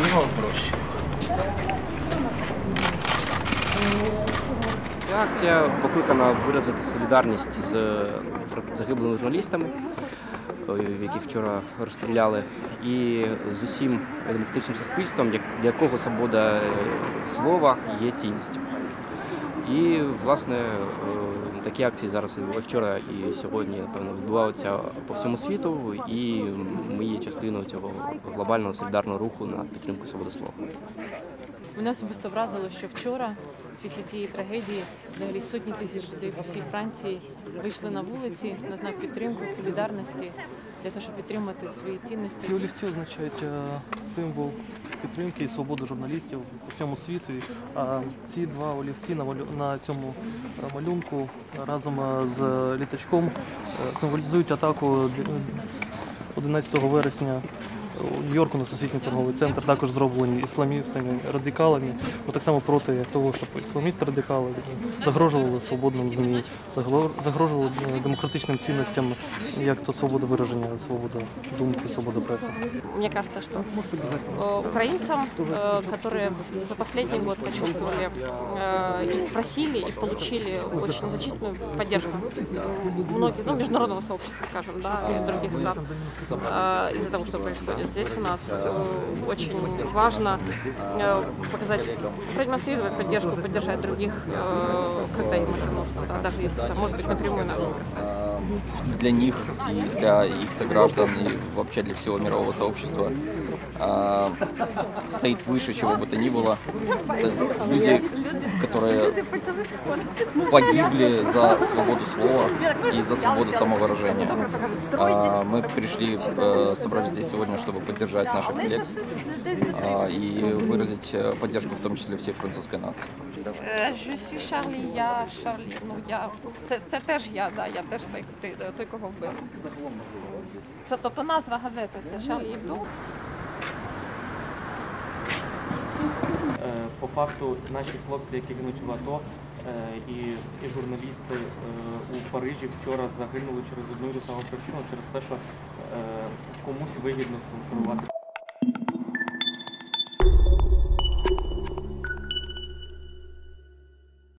нього гроші. Ця акція покликана виразити солідарність з загиблими журналістами, е, яких вчора розстріляли, і з усім демократичним суспільством, для якого свобода е, слова є цінністю. І, власне, е, такі акції зараз вчора і сьогодні, напевно, відбуваються по всьому світу, і ми є частиною цього глобального солідарного руху на підтримку свободи слова. Мене особисто вразило, що вчора, після цієї трагедії, взагалі сотні тисяч людей по всій Франції вийшли на вулиці на знак підтримки, солідарності для того, щоб підтримати свої цінності. Ці олівці означають е, символ підтримки і свободи журналістів по всьому світу. А ці два олівці на цьому малюнку разом е, з літачком е, символізують атаку д- 11 вересня у Нью-Йорку на Всесвітній торговий центр, також зроблені ісламістами, радикалами, бо так само проти того, щоб ісламісти радикали загрожували свободному ЗМІ, загло- загрожували е, демократичним цінностям, як то свобода вираження, свобода думки, свобода преси. Мне кажется, что э, украинцам, э, которые за последний год почувствовали э, и просили, и получили очень значительную поддержку многих, ну, международного сообщества, скажем, да, и других стран э, из-за того, что происходит. Здесь у нас э, очень важно э, показать, продемонстрировать поддержку, поддержать других, э, когда им это нужно, да, даже если это, может быть, напрямую нас не касается. для них и для их сограждан и вообще для всего мирового сообщества а, стоит выше чего бы то ни было. Это люди, которые погибли за свободу слова и за свободу самовыражения. А, мы пришли, э, собрались здесь сегодня, чтобы поддержать наших коллег а, и выразить э, поддержку в том числе всей французской нации. Je suis Charlie, я Шарлі. Ну я це, це теж я, да, я теж той, той, той кого вбив. Це тобто назва газети, це Шарлі Ібду. По факту наші хлопці, які гинуть в АТО, е, і, і журналісти е, у Парижі вчора загинули через одну і ту саму причину, через те, що е, комусь вигідно спонсорувати